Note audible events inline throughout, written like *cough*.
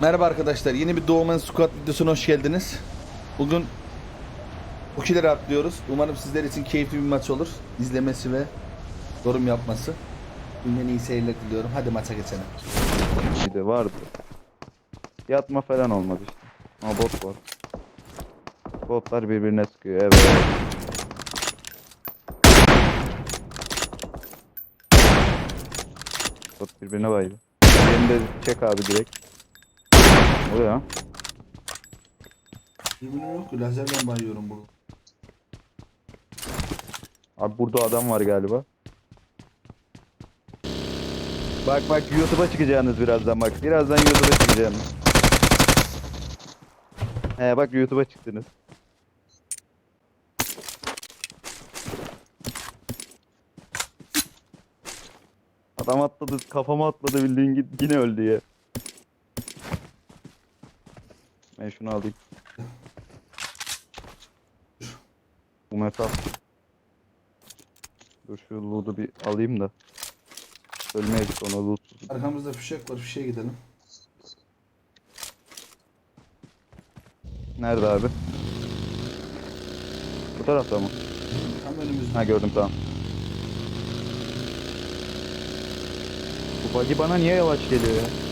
Merhaba arkadaşlar. Yeni bir Doğuman Squad videosuna hoş geldiniz. Bugün Ukileri atlıyoruz. Umarım sizler için keyifli bir maç olur. İzlemesi ve yorum yapması. Günden iyi seyirler diliyorum. Hadi maça geçelim. Bir de vardı. Yatma falan olmadı işte. Ama bot var. Botlar birbirine sıkıyor evet. Bot birbirine baydı. Beni de çek abi direkt. O ya. Yemin yok ki lazerden bayıyorum burada. Abi burada adam var galiba. Bak bak YouTube'a çıkacaksınız birazdan bak. Birazdan YouTube'a çıkacaksınız. He bak YouTube'a çıktınız. Adam atladı, kafama atladı bildiğin git yine öldü ya. Ben şunu alayım. Bu metal. Dur şu loot'u bir alayım da. Ölmeyiz sonra loot. Arkamızda fişek var. Fişeğe gidelim. Nerede abi? Bu tarafta mı? Tam önümüzde. Ha gördüm tamam. Bu buggy bana niye yavaş geliyor ya?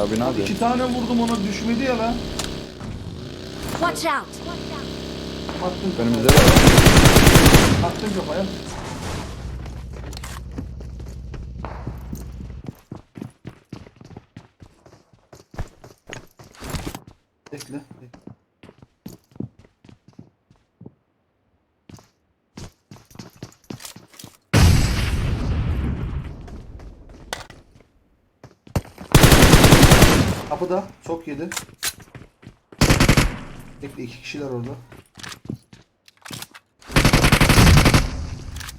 Abi ne? İki tane vurdum ona düşmedi ya lan. Watch out! Attım Önümüzde de var. Attım kafaya. Bekle. bekle. Kapıda çok yedi. Bekle iki kişiler orada.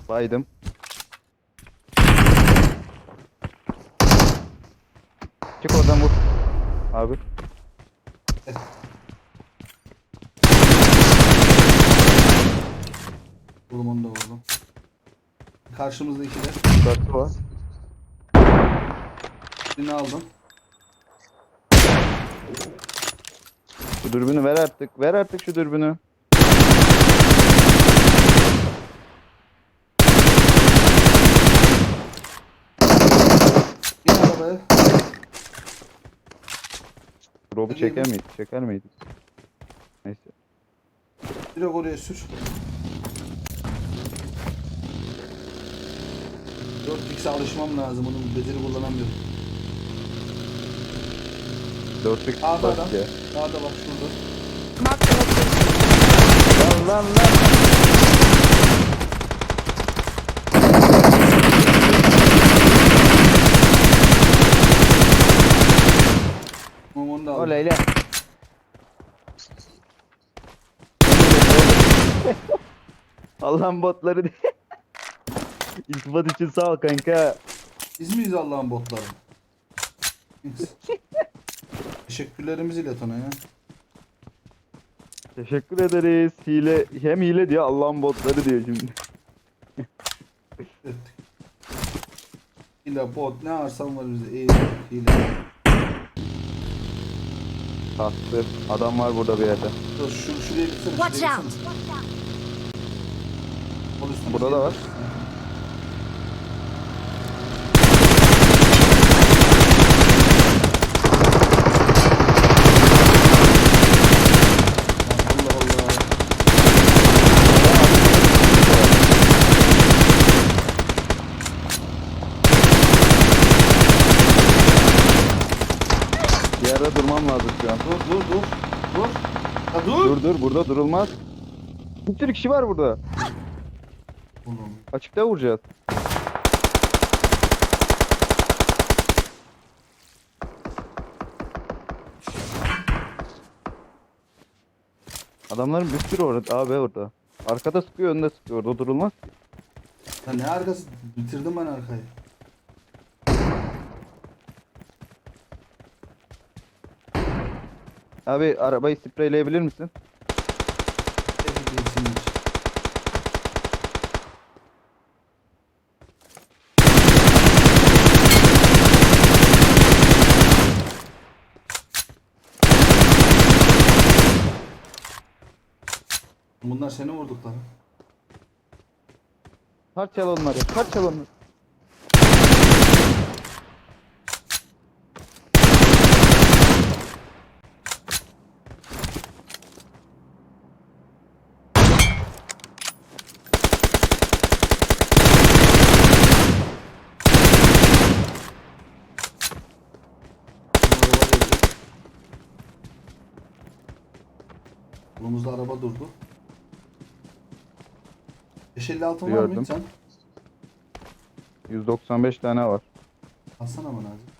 Baydım. Çık oradan vur. Abi. Vurdum onu da vurdum. Karşımızda iki de. Dörtlü var. Birini aldım. Şu dürbünü ver artık. Ver artık şu dürbünü. Bin arabaya. Robu Hadi çeker miydik? Çeker miydik? Neyse. Direkt oraya sür. 4x'e alışmam lazım. Onun beceri kullanamıyorum. Dörtlük bak adam. ya. Sağda bak şurada. Mark the location. Lan lan lan. Tamam onu da aldım. Oley lan. *laughs* Allah'ın botları diye. İltifat için sağ ol kanka. Biz miyiz Allah'ın botları? *laughs* Teşekkürlerimizi ilet ona ya. Teşekkür ederiz. Hile hem hile diyor Allah'ın botları diyor şimdi. Ettik. *laughs* Hile, bot ne ararsan var bize. İyi, hile. Kastı. Adam var burada bir yerde. Dur şu, şuraya gitsene. Watch şuraya out! gitsene. Burada da var. *laughs* Yerde durmam lazım şu an. Dur dur dur. Dur. Ya dur. Dur dur burada durulmaz. Bir sürü kişi var burada. Oğlum. Açıkta vuracağız. Adamların bir sürü orada abi orada. Arkada sıkıyor önde sıkıyor orada durulmaz ki. Ya ne arkası? Bitirdim ben arkayı. Abi arabayı spreyleyebilir misin? Bunlar seni vurdukları. Parçal onları, parçal onları. Bulumuzda araba durdu. 556 var mı Gördüm. hiç sen? 195 tane var. Alsana bana hadi.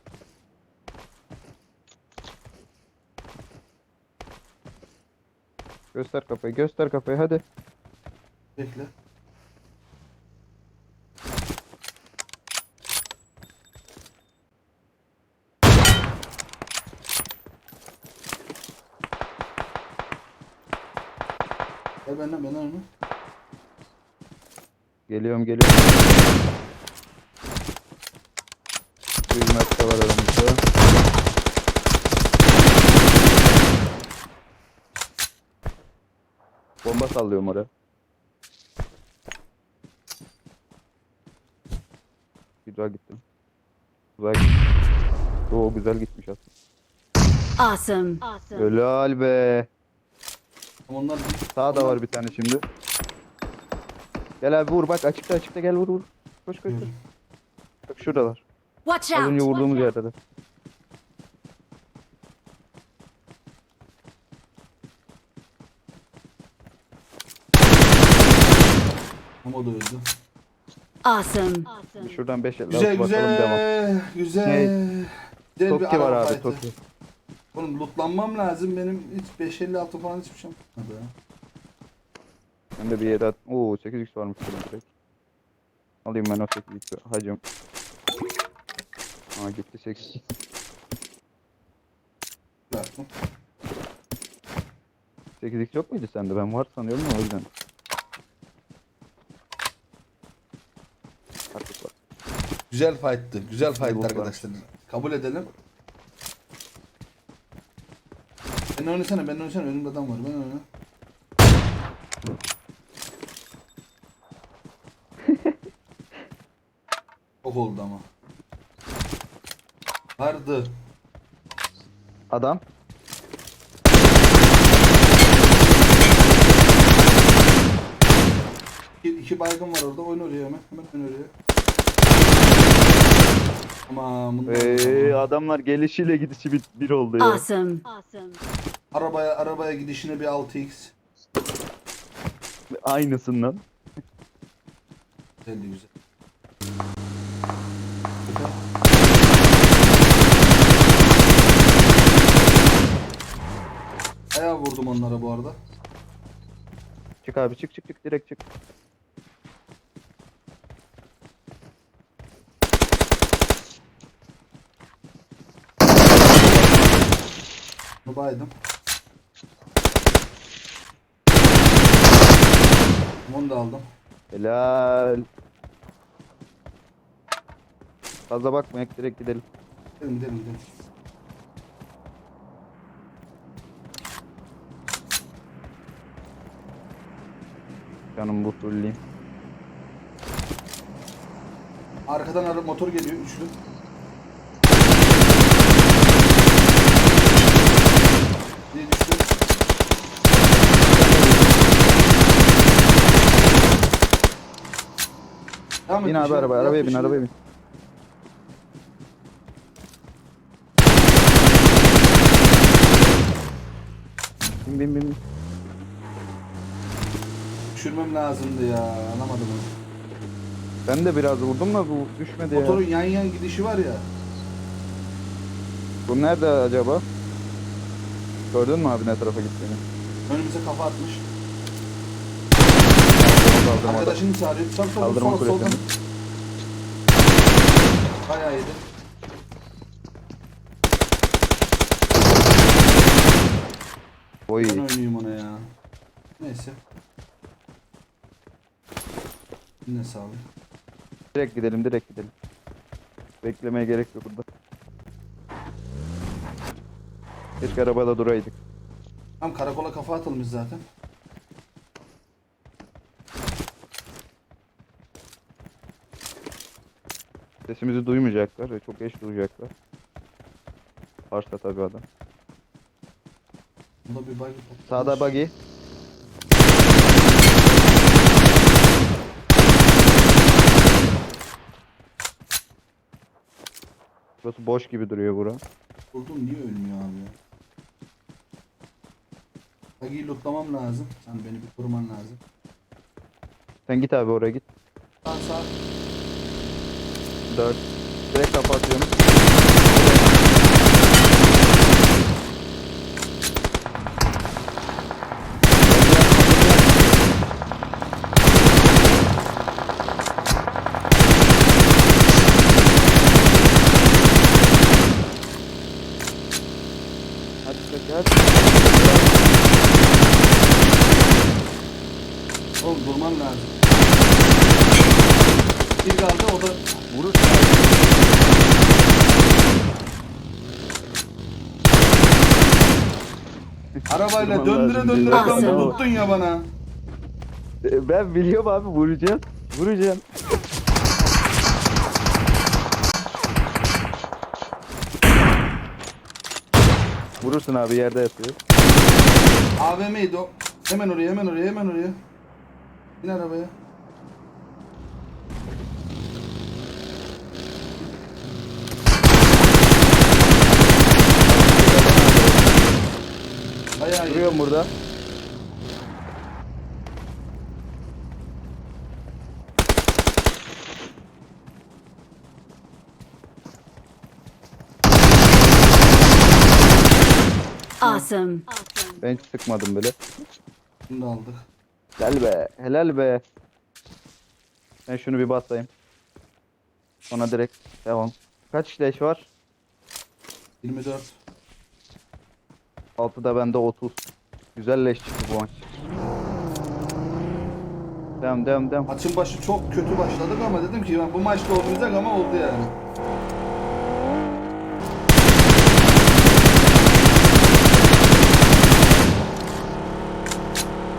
Göster kafayı. Göster kafayı hadi. Bekle. Gel benden benden önüme. Geliyorum geliyorum. 100 metre var aramızda. Bomba sallıyorum oraya. Bir daha gittim. Güzel gittim. Oo güzel gitmiş aslında. Awesome. Awesome. Helal be. Onlar Sağda var bir tane şimdi. Gel abi vur bak açıkta açıkta gel vur vur. Koş koş koş. Bak şuradalar. Watch Az önce out. vurduğumuz yerde de. Ama da öldü. Awesome. Şuradan 5 el Güzel bakalım devam. güzel. Güzel. Güzel Toki var araba abi fight'ı. Toki. Oğlum lootlanmam lazım benim hiç 556 falan hiçbir şeyim. Hadi ya. Ben de bir yere at. Oo 8x varmış burada direkt. Alayım ben o 8x'i hacım. Aa gitti 8 Bıraktım. 8x yok muydu sende? Ben var sanıyorum ya o yüzden. Güzel fight'tı. Güzel fight'tı arkadaşlar. Kabul edelim. Ben oynasana, ben oynasana. Önümde adam var. Ben oyna. *laughs* Çok oldu ama. Vardı. Adam. İki, iki baygın var orada. Oyun oraya hemen. Hemen oyun oraya. Tamam. bunlar Eee tamam. adamlar gelişiyle gidişi bir, bir oldu ya. Awesome. Awesome. Arabaya arabaya gidişine bir 6x. Aynısından. Güzeldi güzel. Ayağa vurdum onlara bu arada. Çık abi çık çık çık direkt çık. Baydım. Onu da aldım. Helal. Fazla bakmayak direkt gidelim. Gidelim gidelim gidelim. Canım bu fulleyim. Arkadan ara motor geliyor üçlü. Bir düştü. Et, Bin abi arabaya, arabaya bin, arabaya bin. Bin bin bin. bin. Düşürmem lazımdı ya. Anlamadım onu. Ben de biraz vurdum da bu düşmedi ya. Motorun yan yan gidişi var ya. Bu nerede acaba? Gördün mü abi ne tarafa gittiğini? Önümüze kafa atmış. Kaldırma da. Arkadaşını çağırıyor. Sol sol Kaldırma sol soldan. kulesini. Bayağı yedi. Oy. Ben oynayayım ona ya. Neyse. Yine sağlık. Direkt gidelim direkt gidelim. Beklemeye gerek yok burada. Keşke arabada duraydık. Tam karakola kafa atılmış zaten. Sesimizi duymayacaklar ve çok geç duyacaklar. Varsa tabii adam. Bunda bir bug. Sağda buggy. Burası boş gibi duruyor bura. Vurdum niye ölmüyor abi ya? Buggy'yi lootlamam lazım. Sen beni bir koruman lazım. Sen git abi oraya git. Sağ sağ. 4. Direkt kapatıyorum. Hadi hadi hadi. Oğlum durman lazım. Bir kaldı o da Vurur. Arabayla döndüre döndüre döndüre Awesome. tuttun ya bana. E, Ben biliyorum abi vuracağım. Vuracağım. Vurursun abi yerde yatıyor. AVM'ydi o. Hemen oraya hemen oraya hemen oraya. Bin arabaya. Duruyorum burada. Awesome. Ben hiç sıkmadım bile. Bunu da aldık. Helal be. Helal be. Ben şunu bir basayım. Sonra direkt devam. Kaç işleş var? 24. 6'da bende 30. Güzel leş çıktı bu maç. Devam devam devam. Maçın başı çok kötü başladık ama dedim ki ben bu maçta olmayacak ama oldu yani.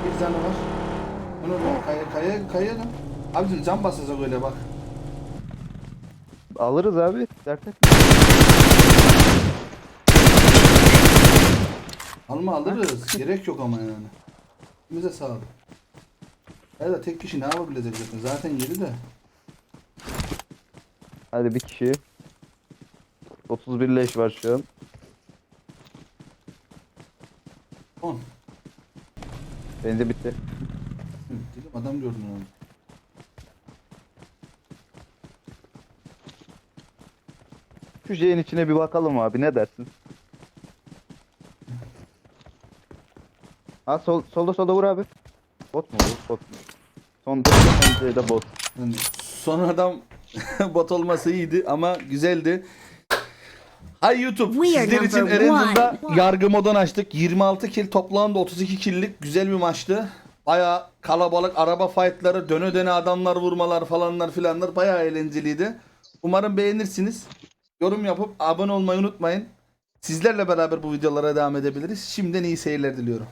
Bir tane var. Onu da kaya kaya kaya da. Abicim cam basacak öyle bak. Alırız abi. Dert etme. Alma alırız. Gerek yok ama yani. Bize sağlık. Da tek kişi ne yapabilecek zaten. Zaten yedi de. Hadi bir kişi. 31 leş var şu an. 10. Benim de bitti. Hı, Dedim adam gördün onu. Şu şeyin içine bir bakalım abi ne dersin? Ha sol, solda solda vur abi. Bot mu bu? Bot mu? Son son şeyde bot. Yani sonradan *laughs* bot olması iyiydi ama güzeldi. Hay YouTube sizler için one. yargı moddan açtık. 26 kill toplamda 32 kill'lik güzel bir maçtı. Baya kalabalık araba fightları, döne döne adamlar vurmalar falanlar filanlar baya eğlenceliydi. Umarım beğenirsiniz. Yorum yapıp abone olmayı unutmayın. Sizlerle beraber bu videolara devam edebiliriz. Şimdiden iyi seyirler diliyorum.